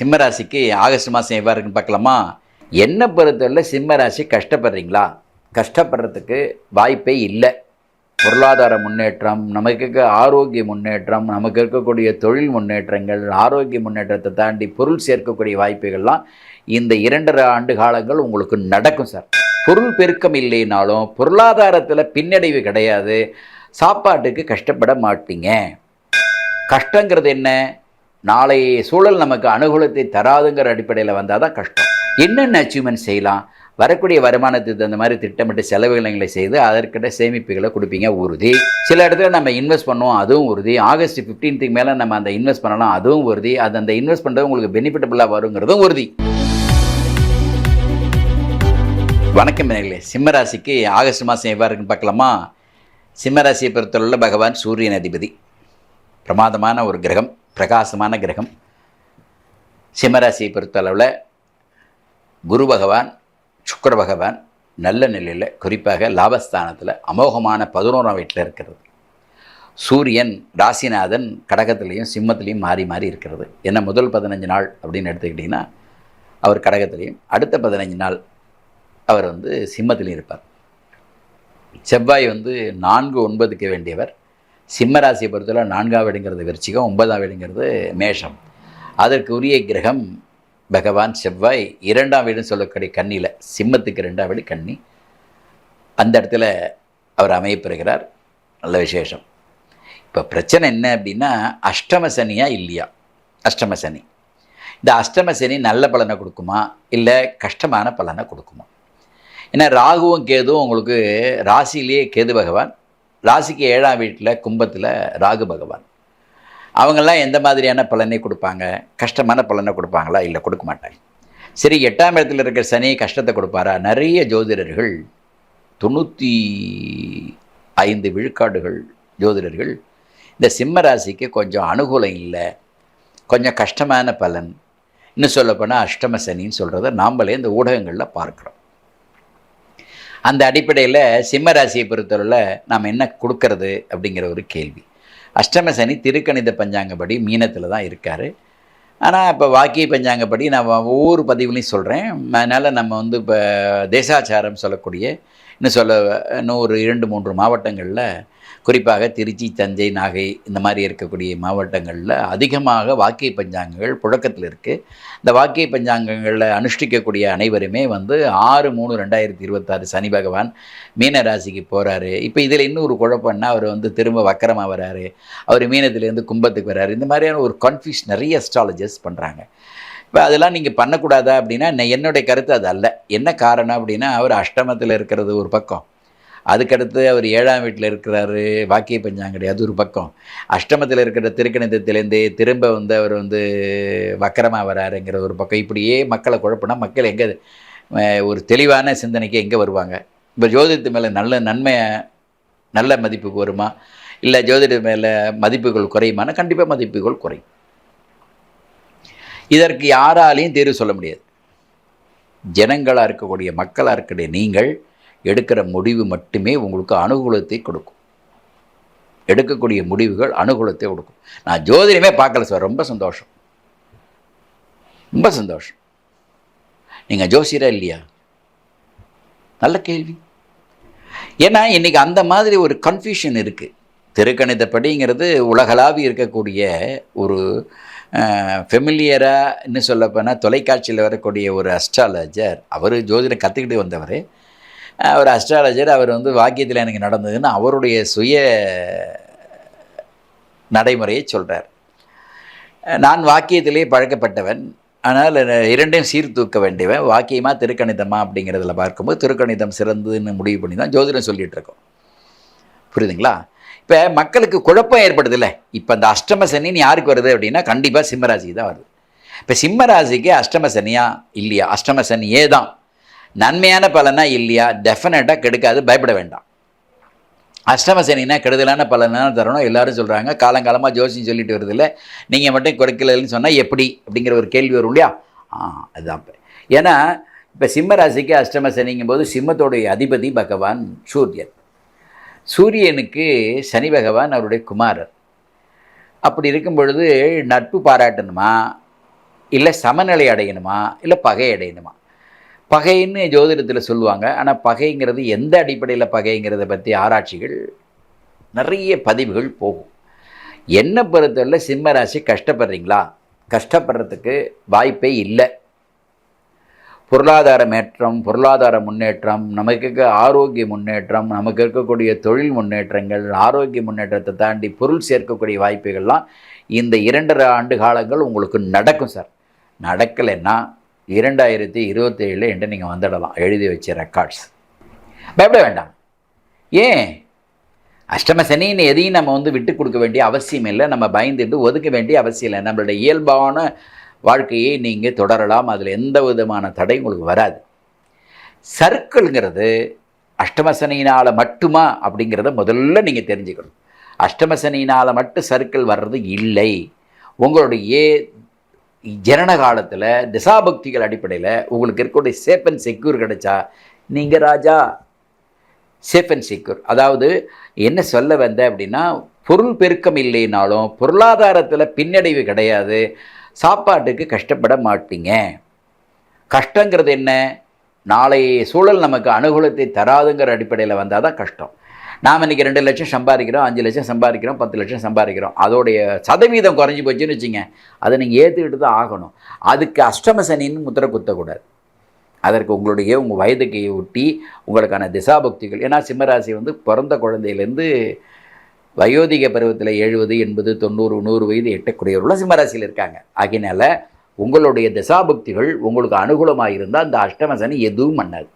சிம்மராசிக்கு ஆகஸ்ட் மாதம் எவ்வாறு இருக்குன்னு பார்க்கலாமா? என்ன பொறுத்தவரை சிம்மராசி கஷ்டப்படுறீங்களா? கஷ்டப்படுறதுக்கு வாய்ப்பே இல்லை. பொருளாதார முன்னேற்றம் நமக்கு இருக்க ஆரோக்கிய முன்னேற்றம் நமக்கு இருக்கக்கூடிய தொழில் முன்னேற்றங்கள் ஆரோக்கிய முன்னேற்றத்தை தாண்டி பொருள் சேர்க்கக்கூடிய வாய்ப்புகள்லாம் இந்த இரண்டரை ஆண்டு காலங்கள் உங்களுக்கு நடக்கும் சார். பொருள் பெருக்கம் இல்லைனாலும் பொருளாதாரத்தில் பின்னடைவு கிடையாது. சாப்பாட்டுக்கு கஷ்டப்பட மாட்டீங்க. கஷ்டங்கிறது என்ன? நாளைய சூழல் நமக்கு அனுகூலத்தை தராதுங்கிற அடிப்படையில் வந்தால் தான் கஷ்டம். என்னென்ன அச்சீவ்மெண்ட் செய்யலாம்? வரக்கூடிய வருமானத்துக்கு தகுந்த மாதிரி திட்டமிட்டு செலவுகளை செய்து அதற்கிட்ட சேமிப்புகளை கொடுப்பீங்க உறுதி. சில இடத்துல நம்ம இன்வெஸ்ட் பண்ணுவோம் அதுவும் உறுதி. ஆகஸ்ட் ஃபிஃப்டீன்த்துக்கு மேலே நம்ம அந்த இன்வெஸ்ட் பண்ணலாம் அதுவும் உறுதி. அது அந்த இன்வெஸ்ட் பண்ணுறது உங்களுக்கு பெனிஃபிட்டபுளாக வருங்கிறதும் உறுதி. வணக்கம் நேர்களே. சிம்மராசிக்கு ஆகஸ்ட் மாதம் எவ்வாறு இருக்குன்னு பார்க்கலாமா? சிம்மராசியை பொறுத்தவரையில் பகவான் சூரியன் அதிபதி. பிரமாதமான ஒரு கிரகம் பிரகாசமான கிரகம். சிம்மராசியை பொறுத்தளவில் குரு பகவான் சுக்கர பகவான் நல்ல நிலையில் குறிப்பாக லாபஸ்தானத்தில் அமோகமான பதினோராம் வீட்டில் இருக்கிறது. சூரியன் ராசிநாதன் கடகத்துலேயும் சிம்மத்துலேயும் மாறி மாறி இருக்கிறது. என்ன முதல் பதினஞ்சு நாள் அப்படின்னு எடுத்துக்கிட்டிங்கன்னா அவர் கடகத்துலேயும் அடுத்த பதினஞ்சு நாள் அவர் வந்து சிம்மத்திலையும் இருப்பார். செவ்வாய் வந்து நான்கு ஒன்பதுக்கு வேண்டியவர். சிம்ம ராசியை பொறுத்தவரை நான்காம் வீடுங்கிறது விருச்சிகம் ஒன்பதாம் வீடுங்கிறது மேஷம். அதற்கு உரிய கிரகம் பகவான் செவ்வாய். இரண்டாம் வீடுன்னு சொல்லக்கூடிய கண்ணியில் சிம்மத்துக்கு ரெண்டாம் வீடு கன்னி. அந்த இடத்துல அவர் அமையப்பெறுகிறார். நல்ல விசேஷம். இப்போ பிரச்சனை என்ன அப்படின்னா அஷ்டம சனியா இல்லையா? அஷ்டம சனி. இந்த அஷ்டம சனி நல்ல பலனை கொடுக்குமா? இல்லை கஷ்டமான பலனை கொடுக்குமா? ஏன்னா ராகுவும் கேதுவும் உங்களுக்கு ராசியிலேயே கேது பகவான். ராசிக்கு ஏழாம் வீட்டில் கும்பத்தில் ராகு பகவான். அவங்கெல்லாம் எந்த மாதிரியான பலனை கொடுப்பாங்க? கஷ்டமான பலனை கொடுப்பாங்களா? இல்லை கொடுக்க மாட்டாங்க. சரி எட்டாம் இடத்துல இருக்கிற சனி கஷ்டத்தை கொடுப்பாரா? நிறைய ஜோதிடர்கள் தொண்ணூற்றி ஐந்து விழுக்காடுகள் ஜோதிடர்கள் இந்த சிம்ம ராசிக்கு கொஞ்சம் அனுகூலம் இல்லை. கொஞ்சம் கஷ்டமான பலன். இன்னும் சொல்லப்போனால் அஷ்டம சனின்னு சொல்கிறத நாம்மளே இந்த ஊடகங்களில் பார்க்குறோம். அந்த அடிப்படையில் சிம்ம ராசியை பொறுத்தவரையில் நாம் என்ன கொடுக்கறது அப்படிங்கிற ஒரு கேள்வி. அஷ்டம சனி திருக்கணித பஞ்சாங்கப்படி மீனத்தில் தான் இருக்கார். ஆனால் இப்போ வாக்கிய பஞ்சாங்கப்படி நான் ஒவ்வொரு பதிவுலையும் சொல்கிறேன் அதனால் நம்ம வந்து இப்போ தேசாச்சாரம் சொல்லக்கூடிய இன்னும் சொல்ல இன்னும் ஒரு இரண்டு மூன்று மாவட்டங்களில் குறிப்பாக திருச்சி தஞ்சை நாகை இந்த மாதிரி இருக்கக்கூடிய மாவட்டங்களில் அதிகமாக வாக்கிய பஞ்சாங்கங்கள் புழக்கத்தில் இருக்குது இந்த வாக்கிய பஞ்சாங்கங்களில் அனுஷ்டிக்கக்கூடிய அனைவருமே வந்து ஆறு மூணு ரெண்டாயிரத்தி இருபத்தாறு சனி பகவான் மீன ராசிக்கு போகிறாரு இப்போ இதில் இன்னொரு குழப்பம்னா அவர் வந்து திரும்ப வக்கரமாக வராரு. அவர் மீனத்துலேருந்து கும்பத்துக்கு வராரு. இந்த மாதிரியான ஒரு கன்ஃபியூஸ் நிறைய அஸ்ட்ராலஜர்ஸ் பண்ணுறாங்க இப்போ அதெல்லாம் நீங்கள் பண்ணக்கூடாதா அப்படின்னா என்னுடைய கருத்து அது அல்ல. என்ன காரணம் அப்படின்னா அவர் அஷ்டமத்தில் இருக்கிறது ஒரு பக்கம். அதுக்கடுத்து அவர் ஏழாம் வீட்டில் இருக்கிறாரு வாக்கிய பஞ்சாங்கடி அது ஒரு பக்கம். அஷ்டமத்தில் இருக்கிற திருக்கணிதத்திலேருந்து திரும்ப வந்து அவர் வந்து வக்கரமாக வராருங்கிற ஒரு பக்கம். இப்படியே மக்களை குழப்பினா மக்கள் எங்கே ஒரு தெளிவான சிந்தனைக்கு எங்கே வருவாங்க? இப்போ ஜோதிடத்து மேலே நல்ல நன்மை நல்ல மதிப்புக்கு வருமா? இல்லை ஜோதிட மேலே மதிப்புகள் குறையுமானா கண்டிப்பாக மதிப்புகள் குறையும். இதற்கு யாராலையும் தேர்வு சொல்ல முடியாது. ஜனங்களாக இருக்கக்கூடிய மக்களாக இருக்கக்கூடிய நீங்கள் எடுக்கிற முடிவு மட்டுமே உங்களுக்கு அனுகூலத்தை கொடுக்கும். எடுக்கக்கூடிய முடிவுகள் அனுகூலத்தை கொடுக்கும். நான் ஜோதிடமே பார்க்கல சார் ரொம்ப சந்தோஷம். ரொம்ப சந்தோஷம். நீங்கள் ஜோசியரா இல்லையா? நல்ல கேள்வி. ஏன்னா இன்னைக்கு அந்த மாதிரி ஒரு கன்ஃபியூஷன் இருக்குது திருக்கணிதப்படிங்கிறது உலகளாவி இருக்கக்கூடிய ஒரு ஃபெமிலியராக இன்னும் சொல்லப்போனால் தொலைக்காட்சியில் வரக்கூடிய ஒரு அஸ்ட்ராலஜர் அவர் ஜோதிடம் கற்றுக்கிட்டு வந்தவர். அவர் அஸ்ட்ராலஜர் அவர் வந்து வாக்கியத்தில் எனக்கு நடந்ததுன்னு அவருடைய சுய நடைமுறையை சொல்கிறார் நான் வாக்கியத்திலே பழக்கப்பட்டவன். ஆனால் இரண்டையும் சீர்தூக்க வேண்டியவன். வாக்கியமாக திருக்கணிதமா அப்படிங்கிறதுல பார்க்கும்போது திருக்கணிதம் சிறந்ததுன்னு முடிவு பண்ணி தான் ஜோதிடம் சொல்லிகிட்ருக்கோம் இருக்கோம். புரியுதுங்களா? இப்போ மக்களுக்கு குழப்பம் ஏற்படுது இல்லை இப்போ இந்த அஷ்டம சனின்னு யாருக்கு வருது அப்படின்னா கண்டிப்பாக சிம்மராசிக்கு தான் வருது. இப்போ சிம்மராசிக்கு அஷ்டம சனியா இல்லையா? அஷ்டம சனியே தான். நன்மையான பலனா இல்லையா? டெஃபினட்டாக கெடுக்காது பயப்பட வேண்டாம். அஷ்டம சனினா கெடுதலான பலனான தரணும். எல்லாரும் சொல்கிறாங்க காலங்காலமாக ஜோசியம் சொல்லிட்டு வருது இல்லை நீங்கள் மட்டும் குறைக்கலன்னு சொன்னால் எப்படி? அப்படிங்கிற ஒரு கேள்வி வரும் இல்லையா? ஆ அதுதான் இப்போ. ஏன்னா இப்போ சிம்ம ராசிக்கு அஷ்டம சனிங்கும் போது சிம்மத்தோடைய அதிபதி பகவான் சூரியன். சூரியனுக்கு சனி பகவான் அவருடைய குமாரர். அப்படி இருக்கும் பொழுது நட்பு பாராட்டணுமா? இல்லை சமநிலை அடையணுமா? இல்லை பகை அடையணுமா? பகைன்னு ஜோதிடத்தில் சொல்லுவாங்க. ஆனால் பகைங்கிறது எந்த அடிப்படையில் பகைங்கிறத பற்றி ஆராய்ச்சிகள் நிறைய பதிவுகள் போகும். என்ன பொறுத்தவரை சிம்ம ராசி கஷ்டப்படுறீங்களா? கஷ்டப்படுறதுக்கு வாய்ப்பே இல்லை. பொருளாதார மேற்றம் பொருளாதார முன்னேற்றம் நமக்கு இருக்க ஆரோக்கிய முன்னேற்றம் நமக்கு இருக்கக்கூடிய தொழில் முன்னேற்றங்கள் ஆரோக்கிய முன்னேற்றத்தை தாண்டி பொருள் சேர்க்கக்கூடிய வாய்ப்புகள்லாம் இந்த இரண்டரை ஆண்டு காலங்கள் உங்களுக்கு நடக்கும் சார். நடக்கலைன்னா இரண்டாயிரத்தி இருபத்தேழில் என்று நீங்கள் வந்துடலாம் எழுதி வச்ச ரெக்கார்ட்ஸ். பயப்பட வேண்டாம். ஏன்? அஷ்டம சனின்னு எதையும் நம்ம வந்து விட்டு கொடுக்க வேண்டிய அவசியம் இல்லை நம்ம பயந்துட்டு ஒதுக்க வேண்டிய அவசியம் இல்லை. நம்மளுடைய இயல்பான வாழ்க்கையை நீங்கள் தொடரலாம். அதில் எந்த விதமான தடை உங்களுக்கு வராது. சர்க்கிள்ங்கிறது அஷ்டமசனியினால் மட்டுமா அப்படிங்கிறத முதல்ல நீங்கள் தெரிஞ்சுக்கணும். அஷ்டமசனியினால் மட்டும் சர்க்கிள் வர்றது இல்லை. உங்களுடைய ஜனன காலத்தில் திசாபக்திகள் அடிப்படையில் உங்களுக்கு இருக்கக்கூடிய சேஃப் அண்ட் செக்யூர் கிடைச்சா நீங்கள் ராஜா. சேஃப் அண்ட் செக்யூர் அதாவது என்ன சொல்ல வந்த அப்படின்னா பொருள் பெருக்கம் இல்லைனாலும் பொருளாதாரத்தில் பின்னடைவு கிடையாது. சாப்பாட்டுக்கு கஷ்டப்பட மாட்டீங்க. கஷ்டங்கிறது என்ன? நாளைய சூழல் நமக்கு அனுகூலத்தை தராதுங்கிற அடிப்படையில் வந்தால் தான் கஷ்டம். நாம் இன்றைக்கி ரெண்டு லட்சம் சம்பாதிக்கிறோம் அஞ்சு லட்சம் சம்பாதிக்கிறோம் பத்து லட்சம் சம்பாதிக்கிறோம். அதோடைய சதவீதம் குறைஞ்சி போச்சுன்னு வச்சுங்க அதை நீங்கள் ஏற்றுக்கிட்டு தான் ஆகணும். அதுக்கு அஷ்டம சனின்னு முத்திரை குத்தக்கூடாது. அதற்கு உங்களுடைய உங்கள் வயதுக்கு ஒட்டி உங்களுக்கான திசாபக்திகள். ஏன்னா சிம்மராசி வந்து பிறந்த குழந்தையிலேருந்து வயோதிக பருவத்தில் எழுபது எண்பது தொண்ணூறு நூறு வயது எட்டக்கூடியவர்கள் சிம்மராசியில் இருக்காங்க. ஆகையினால உங்களுடைய திசாபக்திகள் உங்களுக்கு அனுகூலமாக இருந்தால் அந்த அஷ்டமசனி எதுவும் பண்ணாது.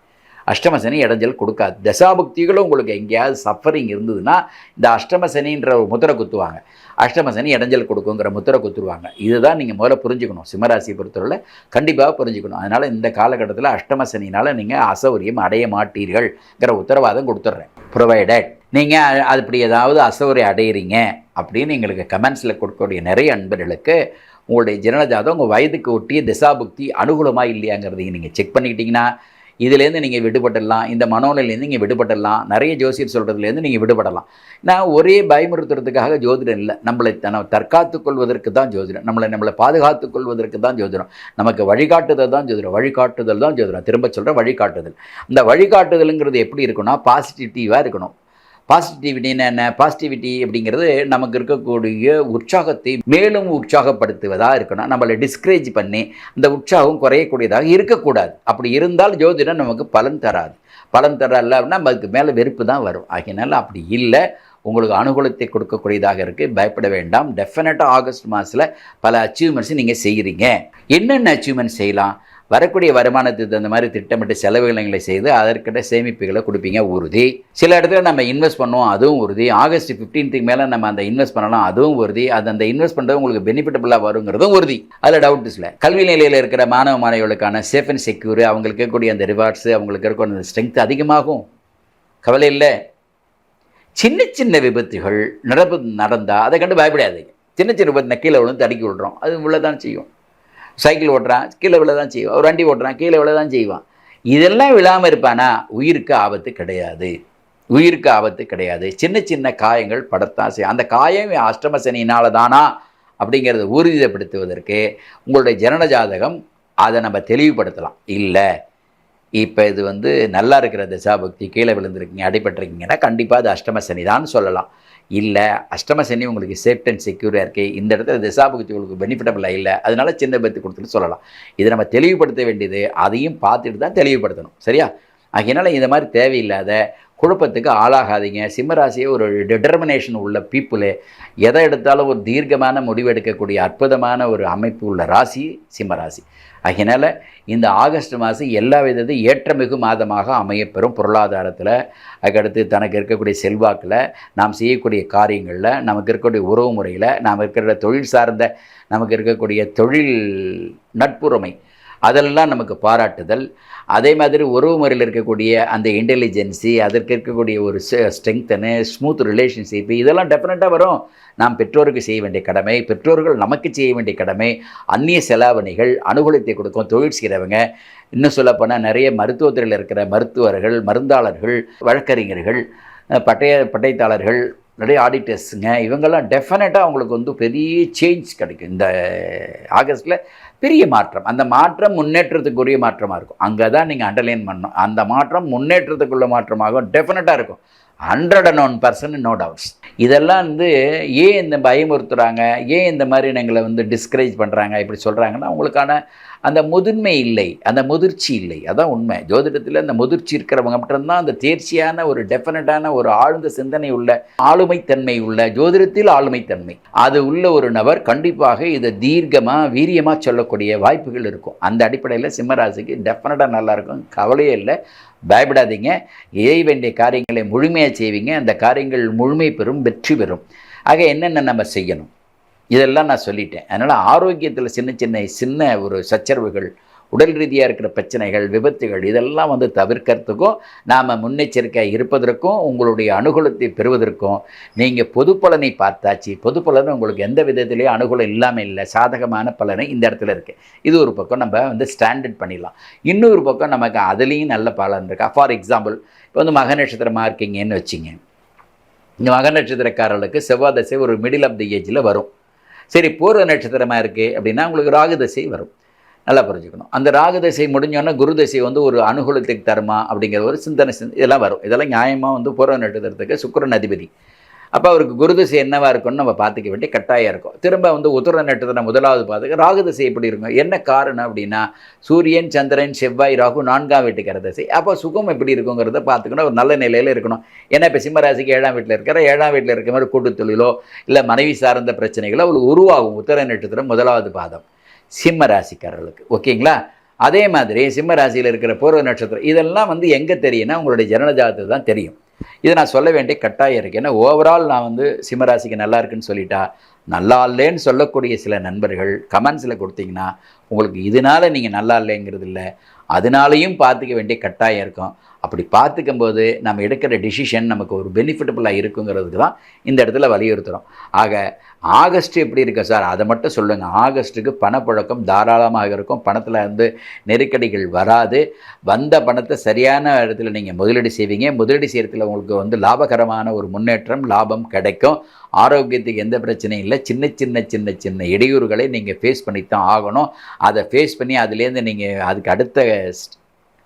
அஷ்டமசனி இடைஞ்சல் கொடுக்காது. தசாபக்திகளும் உங்களுக்கு எங்கேயாவது சஃபரிங் இருந்ததுன்னா இந்த அஷ்டமசனின்ற ஒரு முத்திரை குத்துவாங்க. அஷ்டமசனி இடைஞ்சல் கொடுக்குங்கிற முத்திரை குத்துருவாங்க. இதுதான் நீங்கள் முதல்ல புரிஞ்சுக்கணும். சிம்மராசியை பொறுத்தவரை கண்டிப்பாக புரிஞ்சுக்கணும். அதனால் இந்த காலகட்டத்தில் அஷ்டமசனினால் நீங்கள் அசௌரியம் அடைய மாட்டீர்கள்ங்கிற உத்தரவாதம் கொடுத்துட்றேன் ப்ரொவைடட் நீங்கள் அது இப்படி ஏதாவது அசௌரியம் அடையிறீங்க அப்படின்னு எங்களுக்கு கமெண்ட்ஸில் கொடுக்கக்கூடிய நிறைய அன்பர்களுக்கு உங்களுடைய ஜனனஜாதம் உங்கள் வயதுக்கு ஒட்டிய திசாபுக்தி அனுகூலமாக இல்லையாங்கிறதையும் நீங்கள் செக் பண்ணிக்கிட்டிங்கன்னா இதுலேருந்து நீங்கள் விடுபட்டுடலாம் இந்த மனோநிலையிலேருந்து நீங்கள் விடுபட்டுடலாம் நிறைய ஜோசியர் சொல்கிறதுலேருந்து நீங்கள் விடுபடலாம். நான் ஒரே பயமுறுத்துறதுக்காக ஜோதிடம் இல்லை. நம்மளை தன தற்காத்துக் கொள்வதற்கு தான் ஜோதிடம். நம்மளை நம்மளை பாதுகாத்துக் கொள்வதற்கு தான் ஜோதிடம். நமக்கு வழிகாட்டுதல் தான் ஜோதிடம். வழிகாட்டுதல் தான் ஜோதிடம். திரும்ப சொல்கிற வழிகாட்டுதல். இந்த வழிகாட்டுதலுங்கிறது எப்படி இருக்குன்னா பாசிட்டிவாக இருக்கணும். பாசிட்டிவிட்டின்னு என்ன? பாசிட்டிவிட்டி அப்படிங்கிறது நமக்கு இருக்கக்கூடிய உற்சாகத்தை மேலும் உற்சாகப்படுத்துவதாக இருக்கணும். நம்மளை டிஸ்கரேஜ் பண்ணி அந்த உற்சாகம் குறையக்கூடியதாக இருக்கக்கூடாது. அப்படி இருந்தால் ஜோதிடம் நமக்கு பலன் தராது. பலன் தரல அப்படின்னா அதுக்கு மேலே வெறுப்பு தான் வரும். ஆகினால அப்படி இல்லை. உங்களுக்கு அனுகூலத்தை கொடுக்கக்கூடியதாக இருக்குது பயப்பட வேண்டாம். டெஃபினட்டாக ஆகஸ்ட் மாதத்தில் பல அச்சீவ்மெண்ட்ஸ் நீங்கள் செய்கிறீங்க என்னென்ன அச்சீவ்மெண்ட் செய்யலாம்? வரக்கூடிய வருமானத்துக்கு தகுந்த மாதிரி திட்டமிட்டு செலவுகளை செய்து அதற்கிட்ட சேமிப்புகளை கொடுப்பீங்க உறுதி. சில இடத்துல நம்ம இன்வெஸ்ட் பண்ணுவோம் அதுவும் உறுதி. ஆகஸ்ட் ஃபிஃப்டீன்த்துக்கு மேலே நம்ம அந்த இன்வெஸ்ட் பண்ணலாம் அதுவும் உறுதி. அது அந்த இன்வெஸ்ட் பண்ணுறது உங்களுக்கு பெனிஃபிட்டபுளாக வருங்கிறதும் உறுதி. அதில் டவுட் இல்லை. கல்வி நிலையில் இருக்கிற மாணவ மாணவிகளுக்கான சேஃப் அண்ட் செக்யூர் அவங்களுக்கு இருக்கக்கூடிய அந்த ரிவார்ட்ஸு அவங்களுக்கு இருக்கக்கூடிய அந்த ஸ்ட்ரென்த் அதிகமாகும். கவலை இல்லை. சின்ன சின்ன விபத்துகள் நடப்பு நடந்தால் அதை கண்டு பயப்படாதீங்க. சின்ன சின்ன விபத்து கீழே விழுந்து தடுக்கி விடுறோம். அது உள்ளதான் செய்யும். சைக்கிள் ஓட்டுறான் கீழே விழ தான் செய்வான் ஒரு வண்டி ஓட்டுறான் கீழே விழ தான் செய்வான். இதெல்லாம் விழாமல் இருப்பானா? உயிருக்கு ஆபத்து கிடையாது. உயிருக்கு ஆபத்து கிடையாது. சின்ன சின்ன காயங்கள் படத்தான் செய்யும். அந்த காயம் அஷ்டம சனியினால தானா? அப்படிங்கிறத ஊர்ஜிதப்படுத்துவதற்கு உங்களுடைய ஜனன ஜாதகம் அதை நம்ம தெளிவுபடுத்தலாம். இல்லை இப்போ இது வந்து நல்லா இருக்கிற திசாபக்தி கீழே விழுந்திருக்கீங்க அடிபட்டிருக்கீங்கன்னா கண்டிப்பாக அது அஷ்டம சனி தான் சொல்லலாம். இல்லை அஷ்டம சனி உங்களுக்கு சேஃப்ட் அண்ட் செக்யூராக இருக்குது இந்த இடத்துல திசாபக்தி உங்களுக்கு பெனிஃபிட்டபிளாக இல்லை. அதனால சின்ன பத்து கொடுத்துட்டு சொல்லலாம். இதை நம்ம தெளிவுபடுத்த வேண்டியது அதையும் பார்த்துட்டு தான் தெளிவுபடுத்தணும். சரியா? அதனால் இந்த மாதிரி தேவையில்லாத குழப்பத்துக்கு ஆளாகாதீங்க. சிம்மராசியை ஒரு டிட்டர்மினேஷன் உள்ள பீப்புளு எதை எடுத்தாலும் ஒரு தீர்க்கமான முடிவு எடுக்கக்கூடிய அற்புதமான ஒரு அமைப்பு உள்ள ராசி சிம்மராசி அதனால் இந்த ஆகஸ்ட் மாதம் எல்லா விதத்தையும் ஏற்றமிகு மாதமாக அமையப்பெறும் பொருளாதாரத்தில். அதுக்கடுத்து தனக்கு இருக்கக்கூடிய செல்வாக்கில் நாம் செய்யக்கூடிய காரியங்களில் நமக்கு இருக்கக்கூடிய உறவு முறையில் நாம் இருக்கிற தொழில் சார்ந்த நமக்கு இருக்கக்கூடிய தொழில் நட்புறமை அதெல்லாம் நமக்கு பாராட்டுதல். அதே மாதிரி உறவு முறையில் இருக்கக்கூடிய அந்த இன்டெலிஜென்சி அதற்கு இருக்கக்கூடிய ஒரு ஸ்ட்ரெங்தனு ஸ்மூத் ரிலேஷன்ஷிப் இதெல்லாம் டெஃபினட்டாக வரும். நாம் பெற்றோருக்கு செய்ய வேண்டிய கடமை பெற்றோர்கள் நமக்கு செய்ய வேண்டிய கடமை அந்நிய செலாவணிகள் அனுகூலத்தை கொடுக்கும் தொழில் செய்கிறவங்க இன்னும் சொல்லப்போனால் நிறைய மருத்துவத்துறையில் இருக்கிற மருத்துவர்கள் மருந்தாளர்கள் வழக்கறிஞர்கள் பட்டய பட்டயத்தாளர்கள் நிறைய ஆடிட்டர்ஸுங்க இவங்கெல்லாம் டெஃபினட்டாக அவங்களுக்கு வந்து பெரிய சேஞ்ச் கிடைக்கும். இந்த ஆகஸ்ட்டில் பெரிய மாற்றம். அந்த மாற்றம் முன்னேற்றத்துக்குரிய மாற்றமாக இருக்கும். அங்கே தான் நீங்கள் அண்டர்லைன் பண்ணணும். அந்த மாற்றம் முன்னேற்றத்துக்குள்ள மாற்றமாகும் டெஃபினட்டாக இருக்கும். Hundred and one percent no doubts இதெல்லாம் வந்து ஏன் இந்த பயமுறுத்துகிறாங்க ஏன் இந்த மாதிரி எங்களை வந்து டிஸ்கரேஜ் பண்ணுறாங்க இப்படி சொல்கிறாங்கன்னா அவங்களுக்கான அந்த முதிர்மை இல்லை அந்த முதிர்ச்சி இல்லை. அதான் உண்மை. ஜோதிடத்தில் அந்த முதிர்ச்சி இருக்கிறவங்க மட்டும்தான் அந்த தேர்ச்சியான ஒரு டெஃபினட்டான ஒரு ஆழ்ந்த சிந்தனை உள்ள ஆளுமைத்தன்மை உள்ள ஜோதிடத்தில் ஆளுமைத்தன்மை. அது உள்ள ஒரு நபர் கண்டிப்பாக இதை தீர்க்கமாக வீரியமாக சொல்லக்கூடிய வாய்ப்புகள் இருக்கும். அந்த அடிப்படையில் சிம்மராசிக்கு டெஃபினட்டாக நல்லாயிருக்கும் கவலையே இல்லை. பயப்படாதீங்க. ஏய் வேண்டிய காரியங்களை முழுமையாக செய்வீங்க. அந்த காரியங்கள் முழுமை பெறும் வெற்றி பெறும். ஆக என்னென்ன நம்ம செய்யணும்? இதெல்லாம் நான் சொல்லிட்டேன். அதனால் ஆரோக்கியத்தில் சின்ன சின்ன சின்ன ஒரு சச்சரவுகள் உடல் ரீதியாக இருக்கிற பிரச்சனைகள் விபத்துகள் இதெல்லாம் வந்து தவிர்க்கிறதுக்கும் நாம் முன்னெச்சரிக்கையாக இருப்பதற்கும் உங்களுடைய அனுகூலத்தை பெறுவதற்கும் நீங்கள் பொது பலனை பார்த்தாச்சு. பொது பலன் உங்களுக்கு எந்த விதத்திலையும் அனுகூலம் இல்லாமல் இல்லை. சாதகமான பலனை இந்த இடத்துல இருக்குது இது ஒரு பக்கம் நம்ம வந்து ஸ்டாண்டர்ட் பண்ணிடலாம். இன்னொரு பக்கம் நமக்கு அதுலேயும் நல்ல பலன் இருக்கா. ஃபார் எக்ஸாம்பிள் இப்போ வந்து மக நட்சத்திரமாக இருக்கீங்கன்னு வச்சிங்க. இந்த மக நட்சத்திரக்காரர்களுக்கு செவ்வாய் தசை ஒரு மிடில் ஆஃப் தி ஏஜில் வரும். சரி பூர்வ நட்சத்திரமாக இருக்குது அப்படின்னா உங்களுக்கு ராகு தசை வரும். நல்லா புரிஞ்சுக்கணும். அந்த ராகு தசை முடிஞ்சோன்னா குரு தசை வந்து ஒரு அனுகூலத்துக்கு தருமா அப்படிங்கிற ஒரு சிந்தனை சிந்த இதெல்லாம் வரும். இதெல்லாம் நியாயமாக வந்து பூர்வ நட்சத்திரத்துக்கு சுக்கரன் அதிபதி. அப்போ அவருக்கு குருதிசை என்னவாக இருக்கும்னு நம்ம பார்த்துக்க வேண்டிய கட்டாயம் இருக்கும். திரும்ப வந்து உத்தர நட்சத்திரம் முதலாவது பார்த்துக்க ராகு திசை எப்படி இருக்கும்? என்ன காரணம் அப்படின்னா சூரியன் சந்திரன் செவ்வாய் ராகு நான்காம் வீட்டுக்கிற திசை. அப்போ சுகம் எப்படி இருக்குங்கிறத பார்த்துக்கணும். ஒரு நல்ல நிலையில் இருக்கணும். ஏன்னா இப்போ சிம்மராசிக்கு ஏழாம் வீட்டில் இருக்கிற ஏழாம் வீட்டில் இருக்கிற மாதிரி கூட்டு தொழிலோ இல்லை மனைவி சார்ந்த பிரச்சனைகளோ அவளுக்கு உருவாகும் உத்தர நட்சத்திரம் முதலாவது பாதம். சிம்ம ராசிக்காரர்களுக்கு. ஓகேங்களா? அதே மாதிரி சிம்ம ராசியில் இருக்கிற பூர்வ நட்சத்திரம் இதெல்லாம் வந்து எங்கே தெரியும்னா உங்களுடைய ஜனனஜாதத்தை தான் தெரியும். இதை நான் சொல்ல வேண்டிய கட்டாயம் இருக்குது ஏன்னா ஓவரால் நான் வந்து சிம்மராசிக்கு நல்லா இருக்குன்னு சொல்லிட்டா நல்லா இல்லைன்னு சொல்லக்கூடிய சில நண்பர்கள் கமெண்ட்ஸில் கொடுத்தீங்கன்னா உங்களுக்கு இதனால நீங்கள் நல்லா இல்லைங்கிறது இல்லை. அதனாலையும் பார்த்துக்க வேண்டிய கட்டாயம் இருக்கும். அப்படி பார்த்துக்கும் போது நம்ம எடுக்கிற டிசிஷன் நமக்கு ஒரு பெனிஃபிட்டபுளாக இருக்குங்கிறதுக்கு தான் இந்த இடத்துல வலியுறுத்துகிறோம் ஆக ஆகஸ்ட் எப்படி இருக்குது சார்? அதை மட்டும் சொல்லுங்கள் ஆகஸ்ட்டுக்கு பணப்புழக்கம் தாராளமாக இருக்கும். பணத்தில் வந்து நெருக்கடிகள் வராது. வந்த பணத்தை சரியான இடத்துல நீங்கள் முதலீடு செய்வீங்க. முதலீடு செய்கிறதுல உங்களுக்கு வந்து லாபகரமான ஒரு முன்னேற்றம் லாபம் கிடைக்கும். ஆரோக்கியத்துக்கு எந்த பிரச்சனையும் இல்லை. சின்ன சின்ன சின்ன சின்ன இடையூறுகளை நீங்கள் ஃபேஸ் பண்ணித்தான் ஆகணும். அதை ஃபேஸ் பண்ணி அதுலேருந்து நீங்கள் அதுக்கு அடுத்த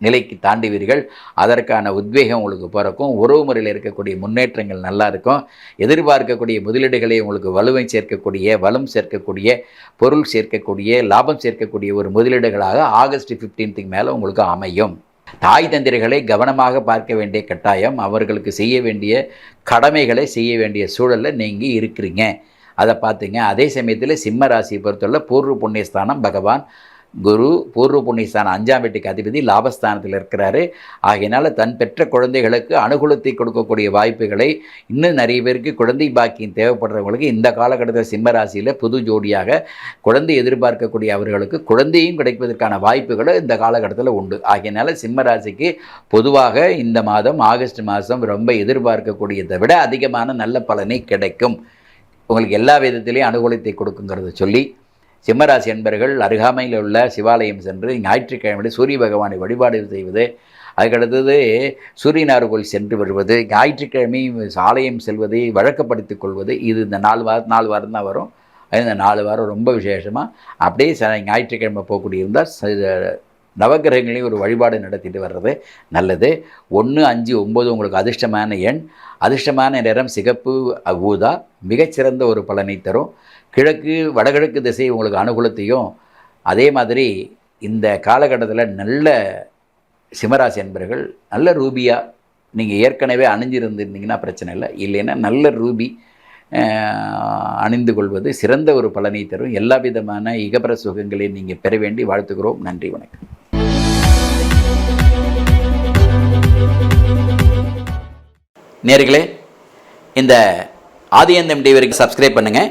நிலைக்கு தாண்டுவீர்கள். அதற்கான உத்வேகம் உங்களுக்கு பிறக்கும். உறவு முறையில் இருக்கக்கூடிய முன்னேற்றங்கள் நல்லா இருக்கும். எதிர்பார்க்கக்கூடிய முதலீடுகளை உங்களுக்கு வலுவை சேர்க்கக்கூடிய வளம் சேர்க்கக்கூடிய பொருள் சேர்க்கக்கூடிய லாபம் சேர்க்கக்கூடிய ஒரு முதலீடுகளாக ஆகஸ்ட் ஃபிஃப்டீன்த்துக்கு மேலே உங்களுக்கு அமையும். தாய் தந்திரிகளை கவனமாக பார்க்க வேண்டிய கட்டாயம். அவர்களுக்கு செய்ய வேண்டிய கடமைகளை செய்ய வேண்டிய சூழலில் நீங்கள் இருக்கிறீங்க. அதை பார்த்துங்க அதே சமயத்தில் சிம்ம ராசியை பொறுத்தவரை பூர்வ புண்ணியஸ்தானம் பகவான். குரு பூர்வ புண்ணியஸ்தான அஞ்சாம் வீட்டுக்கு அதிபதி லாபஸ்தானத்தில் இருக்கிறாரு. ஆகையினால தன் பெற்ற குழந்தைகளுக்கு அனுகூலத்தை கொடுக்கக்கூடிய வாய்ப்புகளை இன்னும் நிறைய பேருக்கு குழந்தை பாக்கியம் தேவைப்படுறவங்களுக்கு இந்த காலகட்டத்தில் சிம்மராசியில் புது ஜோடியாக குழந்தை எதிர்பார்க்கக்கூடிய அவர்களுக்கு குழந்தையும் கிடைப்பதற்கான வாய்ப்புகள் இந்த காலகட்டத்தில் உண்டு. ஆகையினால சிம்மராசிக்கு பொதுவாக இந்த மாதம் ஆகஸ்ட் மாதம் ரொம்ப எதிர்பார்க்கக்கூடியதை விட அதிகமான நல்ல பலனை கிடைக்கும். உங்களுக்கு எல்லா விதத்திலையும் அனுகூலத்தை கொடுக்குங்கிறத சொல்லி சிம்மராசி என்பர்கள் அருகாமையில் உள்ள சிவாலயம் சென்று ஞாயிற்றுக்கிழமை சூரிய பகவானை வழிபாடு செய்வது அதுக்கடுத்தது சூரியனார்கோயில் சென்று வருவது ஞாயிற்றுக்கிழமை ஆலயம் செல்வதை வழக்கப்படுத்திக் கொள்வது இது இந்த நாலு வாரம் நாலு வாரம் தான் வரும். அது இந்த நாலு வாரம் ரொம்ப விசேஷமாக அப்படியே ச ஞாயிற்றுக்கிழமை போகக்கூடிய இருந்தால் நவக்கிரகங்களையும் ஒரு வழிபாடு நடத்திட்டு வர்றது நல்லது. ஒன்று அஞ்சு ஒம்பது உங்களுக்கு அதிர்ஷ்டமான எண். அதிர்ஷ்டமான நிறம் சிகப்பு ஊதா. மிகச்சிறந்த ஒரு பலனை தரும். கிழக்கு வடகிழக்கு திசை உங்களுக்கு அனுகூலத்தையும் அதே மாதிரி இந்த காலகட்டத்தில் நல்ல சிம்மராசி என்பர்கள் நல்ல ரூபியாக நீங்கள் ஏற்கனவே அணிஞ்சிருந்திருந்தீங்கன்னா பிரச்சனை இல்லை. இல்லைன்னா நல்ல ரூபி அணிந்து கொள்வது சிறந்த ஒரு பலனை தரும். எல்லா விதமான இகபர சுகங்களையும் நீங்கள் பெற வேண்டி வாழ்த்துகிறோம். நன்றி வணக்கம். நேர்களே இந்த ஆதியந்தம் டிவிக்கு சப்ஸ்கிரைப் பண்ணுங்கள்